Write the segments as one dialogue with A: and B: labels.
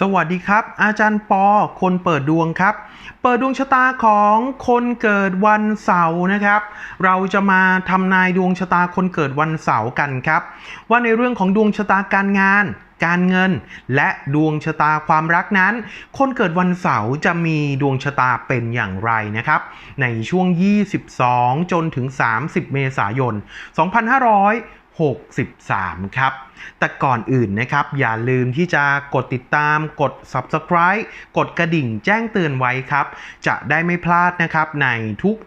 A: สวัสดีครับ อาจารย์ปอคนเปิดดวงครับ เปิดดวงชะตาของคนเกิดวันเสาร์นะครับ เราจะมาทำนายดวงชะตาคนเกิดวันเสาร์กันครับ ว่าในเรื่องของดวงชะตาการงาน การเงิน และดวงชะตาความรักนั้น คนเกิดวันเสาร์จะมีดวงชะตาเป็นอย่างไรนะครับ ในช่วง 22 จนถึง 30 เมษายน 63 ครับ แต่ก่อนอื่นนะครับ อย่าลืมที่จะกดติดตาม กด subscribe กดกระดิ่งแจ้งเตือนไว้ครับ จะได้ไม่พลาดนะครับใน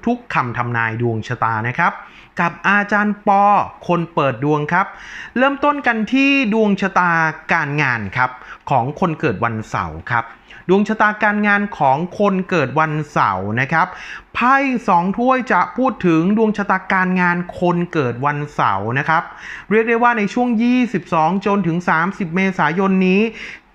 A: ทุกๆคำทำนายดวงชะตานะครับ กับอาจารย์ปอ คนเปิดดวงครับ เริ่มต้นกันที่ดวงชะตาการงานครับ ของคนเกิดวันเสาร์ครับ ดวงชะตาการงานของคนเกิดวันเสาร์นะครับไพ่สองถ้วยจะพูดถึงดวงชะตาการงานคนเกิดวันเสาร์นะครับ เรียกได้ว่าในช่วง 22 จนถึง 30 เมษายนนี้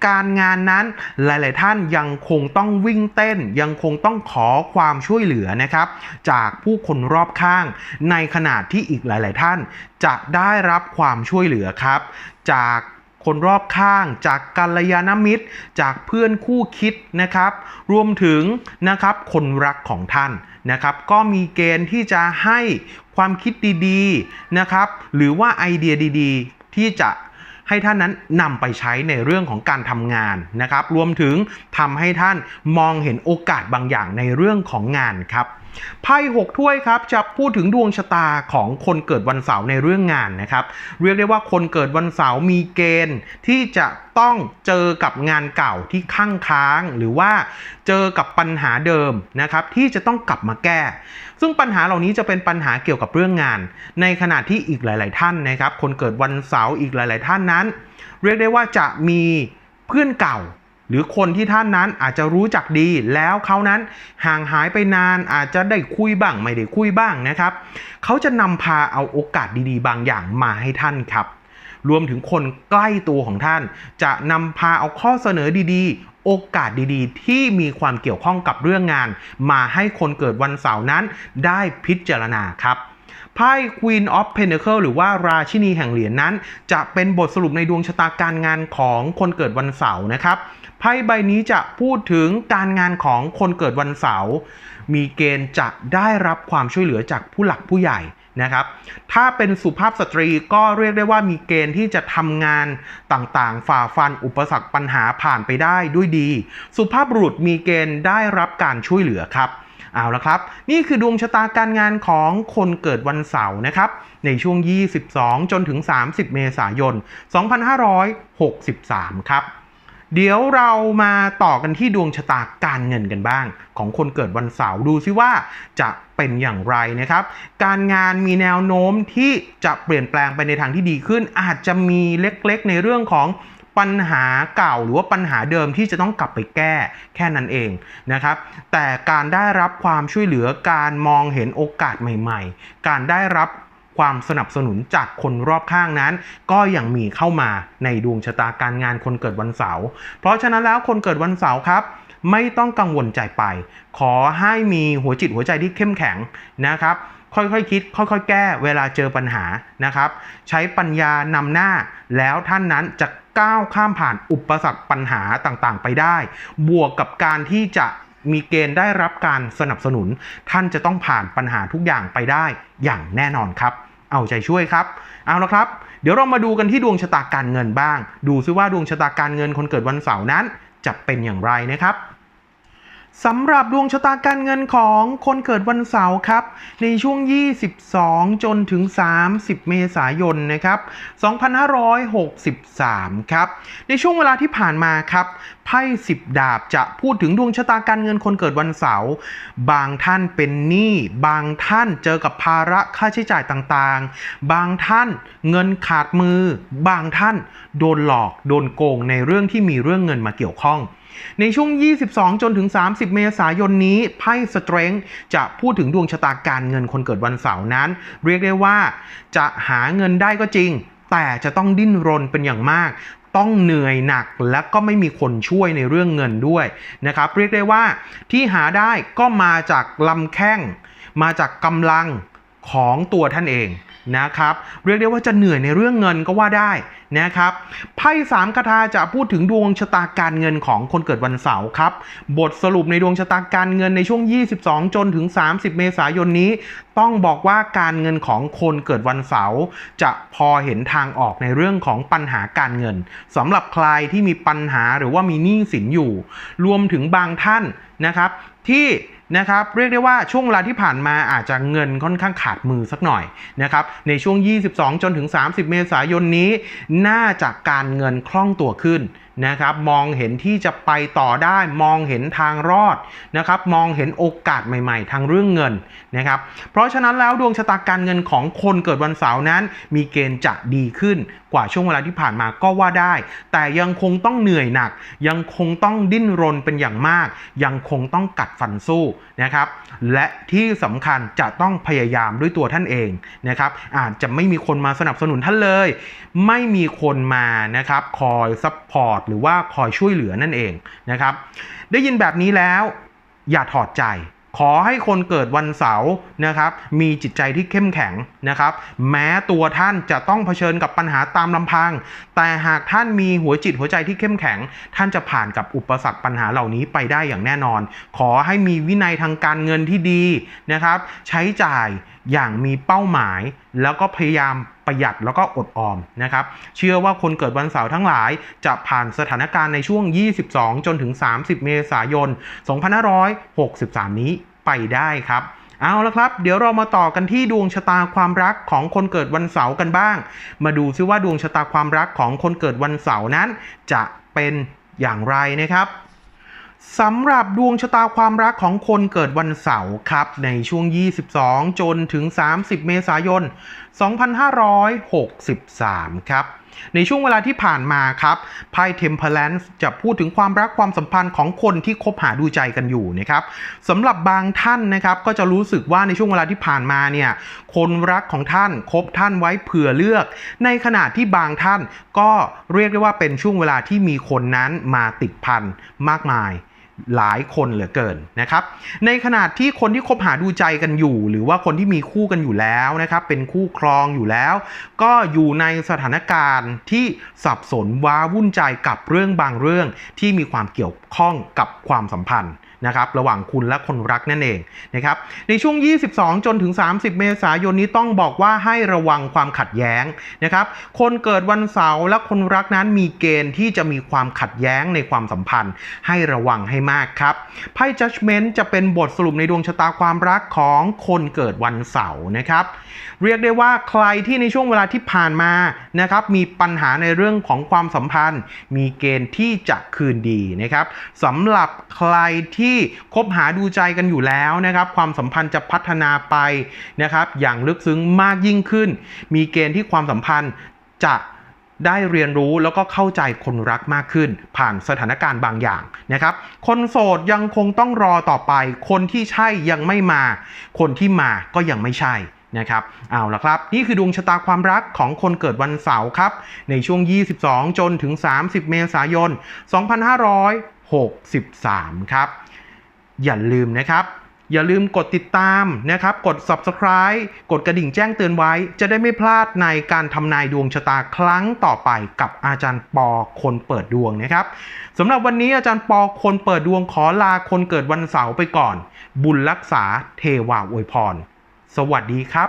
A: การงานนั้นหลาย ๆ ท่านยังคงต้องวิ่งเต้น ยังคงต้องขอความช่วยเหลือนะครับ จากผู้คนรอบข้าง ในขณะที่อีกหลาย ๆ ท่าน จะได้รับความช่วยเหลือครับ จากคนรอบข้างจากกัลยาณมิตร จากเพื่อนคู่คิดนะครับ รวมถึงนะครับคนรักของท่านนะครับ ก็มีเกณฑ์ที่จะให้ความคิดดีๆนะครับ หรือว่าไอเดียดีๆ ที่จะ ให้ท่านนั้นนำไปใช้ในเรื่องของการทำงานนะครับ รวมถึงทำให้ท่านมองเห็นโอกาสบางอย่างในเรื่องของงานครับ ไพ่หกถ้วยครับจะพูดถึงดวงชะตาของคนเกิดวันเสาร์ในเรื่องงานนะครับ เรียกได้ว่าคนเกิดวันเสาร์มีเกณฑ์ที่จะต้องเจอกับงานเก่าที่ข้างค้าง หรือว่าเจอกับปัญหาเดิมนะครับที่จะต้องกลับมาแก้ ซึ่งปัญหาเหล่านี้จะเป็นปัญหาเกี่ยวกับเรื่องงาน ในขณะที่อีกหลาย ๆ ท่านนะครับ คนเกิดวันเสาร์อีกหลาย ๆ ท่านนั้น เรียกได้ว่าจะมีเพื่อนเก่า หรือคนที่ท่านนั้นอาจจะรู้จักดีแล้วเขานั้นห่างหายไปนานอาจจะได้คุยบ้างไม่ได้คุยบ้างนะครับเขาจะนำพาเอาโอกาสดีๆ บางอย่างมาให้ท่านครับ รวมถึงคนใกล้ตัวของท่าน จะนำพาเอาข้อเสนอดีๆ โอกาสดีๆ ที่มีความเกี่ยวข้องกับเรื่องงาน มาให้คนเกิดวันเสาร์นั้นได้พิจารณาครับ ไพ่ Queen of Pentacle หรือว่าราชินีแห่งเหรียญนั้น จะเป็นบทสรุปในดวงชะตาการงานของคนเกิดวันเสาร์นะครับไพ่ใบนี้จะพูดถึงการงานของคนเกิดวันเสาร์มีเกณฑ์จะได้รับความช่วยเหลือจากผู้หลักผู้ใหญ่นะครับ ถ้าเป็นสุภาพสตรีก็เรียกได้ว่ามีเกณฑ์ที่จะทำงานต่างๆ ฝ่าฟันอุปสรรคปัญหาผ่านไปได้ด้วยดี สุภาพบุรุษมีเกณฑ์ได้รับการช่วยเหลือครับ เอาละครับ นี่คือดวงชะตาการงานของคนเกิดวันเสาร์นะครับ ในช่วง 22 จนถึง 30 เมษายน 2563 ครับ เดี๋ยวเรามาต่อกันที่ดวงชะตาการเงินกันบ้าง ของคนเกิดวันเสาร์ดูซิว่าจะเป็นอย่างไรนะครับ การงานมีแนวโน้มที่จะเปลี่ยนแปลงไปในทางที่ดีขึ้น อาจจะมีเล็กๆ ในเรื่องของ ปัญหาเก่าหรือว่าปัญหาเดิมที่จะต้องกลับไปแก้แค่นั้นเองนะครับ แต่การได้รับความช่วยเหลือการมองเห็นโอกาสใหม่ ๆ การได้รับความสนับสนุนจากคนรอบข้างนั้น ก็ยังมีเข้ามาในดวงชะตาการงานคนเกิดวันเสาร์เพราะฉะนั้นแล้วคนเกิดวันเสาร์ครับ ไม่ต้องกังวลใจไป ขอให้มีหัวจิตหัวใจที่เข้มแข็งนะครับ ค่อยๆคคิด ค่อยๆ แก้เวลาเจอปัญหานะครับ ใช้ปัญญานำหน้าแล้วท่านนั้นจะก้าวข้ามผ่านอุปสรรคปัญหาต่างๆ ไปได้ บวกกับการที่จะมีเกณฑ์ได้รับการสนับสนุน ท่านจะต้องผ่านปัญหาทุกอย่างไปได้อย่างแน่นอนครับ เอาใจช่วยครับ เอาละครับ เดี๋ยวเรามาดูกันที่ดวงชะตาการเงินบ้าง ดูซิว่าดวงชะตาการเงินคนเกิดวันเสาร์นั้น จะเป็นอย่างไรนะครับ สำหรับดวงชะตาการเงินของคนเกิดวันเสาร์ครับ ในช่วง 22 จนถึง 30 เมษายนนะครับ 2563 ครับ ในช่วงเวลาที่ผ่านมาครับ ไพ่สิบดาบจะพูดถึงดวงชะตาการเงินคนเกิดวันเสาร์บางท่านเป็นหนี้ บางท่านเจอกับภาระค่าใช้จ่ายต่างๆ บางท่านเงินขาดมือ บางท่านโดนหลอกโดนโกงในเรื่องที่มีเรื่องเงินมาเกี่ยวข้อง ในช่วง 22 จนถึง 30 เมษายนนี้ไพ่สเตร n งจะพูดถึงดวงชะตาการเงินคนเกิดวันเสาร์นั้น เรียกได้ว่าจะหาเงินได้ก็จริง แต่จะต้องดิ้นรนเป็นอย่างมากต้องเหนื่อยหนักและก็ไม่มีคนช่วยในเรื่องเงินด้วยนะครับ เรียกได้ว่าที่หาได้ก็มาจากลำแข้ง มาจากกำลังของตัวท่านเอง นะครับเรียกได้ว่าจะเหนื่อยในเรื่องเงินก็ว่าได้นะครับไพ่สามคาถาจะพูดถึงดวงชะตาการเงินของคนเกิดวันเสาร์ครับ บทสรุปในดวงชะตาการเงินในช่วง 22 จนถึง 30 เมษายนนี้ ต้องบอกว่าการเงินของคนเกิดวันเสาร์จะพอเห็นทางออกในเรื่องของปัญหาการเงินสำหรับใครที่มีปัญหาหรือว่ามีหนี้สินอยู่ รวมถึงบางท่านนะครับที่ นะครับเรียกได้ว่าช่วงเวลาที่ผ่านมาอาจจะเงินค่อนข้างขาดมือสักหน่อยนะครับในช่วง 22 จนถึง 30 เมษายนนี้ น่าจะการเงินคล่องตัวขึ้นนะครับมองเห็นที่จะไปต่อได้มองเห็นทางรอดนะครับมองเห็นโอกาสใหม่ ๆ ทางเรื่องเงินนะครับเพราะฉะนั้นแล้วดวงชะตาการเงินของคนเกิดวันเสาร์นั้น มีเกณฑ์จะดีขึ้นกว่าช่วงเวลาที่ผ่านมาก็ว่าได้ แต่ยังคงต้องเหนื่อยหนัก ยังคงต้องดิ้นรนเป็นอย่างมาก ยังคงต้องกัดฟันสู้นะครับและที่สำคัญจะต้องพยายามด้วยตัวท่านเองนะครับอาจจะไม่มีคนมาสนับสนุนท่านเลย ไม่มีคนมานะครับคอยซัพพอร์ตหรือว่าคอยช่วยเหลือนั่นเองนะครับ ได้ยินแบบนี้แล้วอย่าถอดใจขอให้คนเกิดวันเสาร์นะครับ มีจิตใจที่เข้มแข็งนะครับ แม้ตัวท่านจะต้องเผชิญกับปัญหาตามลำพัง แต่หากท่านมีหัวจิตหัวใจที่เข้มแข็ง ท่านจะผ่านกับอุปสรรคปัญหาเหล่านี้ไปได้อย่างแน่นอน ขอให้มีวินัยทางการเงินที่ดีนะครับ ใช้จ่ายอย่างมีเป้าหมาย แล้วก็พยายาม ประหยัดแล้วก็อดออมนะครับเชื่อว่าคนเกิดวันเสาร์ทั้งหลาย จะผ่านสถานการณ์ในช่วง 22 จนถึง 30 เมษายน 2563 นี้ไปได้ครับเอาละครับ เดี๋ยวเรามาต่อกันที่ดวงชะตาความรักของคนเกิดวันเสาร์กันบ้าง มาดูซิว่าดวงชะตาความรักของคนเกิดวันเสาร์นั้น จะเป็นอย่างไรนะครับ สำหรับดวงชะตาความรักของคนเกิดวันเสาร์ครับ ในช่วง 22 จนถึง 30 เมษายน 2563 ครับ ในช่วงเวลาที่ผ่านมาครับไพ่ Temperance จะพูดถึงความรักความสัมพันธ์ของคนที่คบหาดูใจกันอยู่นะครับสำหรับบางท่านนะครับก็จะรู้สึกว่าในช่วงเวลาที่ผ่านมาเนี่ยคนรักของท่านคบท่านไว้เผื่อเลือก ในขณะที่บางท่านก็เรียกได้ว่าเป็นช่วงเวลาที่มีคนนั้นมาติดพันมากมาย หลายคนเหลือเกินนะครับ ในขณะที่คนที่คบหาดูใจกันอยู่ หรือว่าคนที่มีคู่กันอยู่แล้วนะครับ เป็นคู่ครองอยู่แล้ว ก็อยู่ในสถานการณ์ที่สับสนว้าวุ่นใจกับเรื่องบางเรื่องที่มีความเกี่ยวข้องกับความสัมพันธ์ นะครับระหว่างคุณและคนรักนั่นเองนะครับในช่วง 22 จนถึง 30 เมษายนนี้ต้องบอกว่าให้ระวังความขัดแย้งนะครับคนเกิดวันเสาร์และคนรักนั้นมีเกณฑ์ที่จะมีความขัดแย้งในความสัมพันธ์ ให้ระวังให้มากครับไพ่ Judgment จะเป็นบทสรุปในดวงชะตาความรักของคนเกิดวันเสาร์นะครับเรียกได้ว่าใครที่ในช่วงเวลาที่ผ่านมานะครับมีปัญหาในเรื่องของความสัมพันธ์ มีเกณฑ์ที่จะคืนดีนะครับสำหรับใครที่ที่คบหาดูใจกันอยู่แล้วนะครับ ความสัมพันธ์จะพัฒนาไปนะครับ อย่างลึกซึ้งมากยิ่งขึ้น มีเกณฑ์ที่ความสัมพันธ์จะได้เรียนรู้แล้วก็เข้าใจคนรักมากขึ้น ผ่านสถานการณ์บางอย่างนะครับ คนโสดยังคงต้องรอต่อไป คนที่ใช่ยังไม่มา คนที่มาก็ยังไม่ใช่นะครับเอาละครับ นี่คือดวงชะตาความรักของคนเกิดวันเสาร์ครับ ในช่วง 22 จนถึง 30 เมษายน 2563 ครับ อย่าลืมนะครับอย่าลืมกดติดตามนะครับ กด subscribe กดกระดิ่งแจ้งเตือนไว้ จะได้ไม่พลาดในการทำนายดวงชะตาครั้งต่อไปกับอาจารย์ปอคนเปิดดวงนะครับสำหรับวันนี้อาจารย์ปอคนเปิดดวงขอลาคนเกิดวันเสาร์ไปก่อน บุญรักษาเทวาอวยพร สวัสดีครับ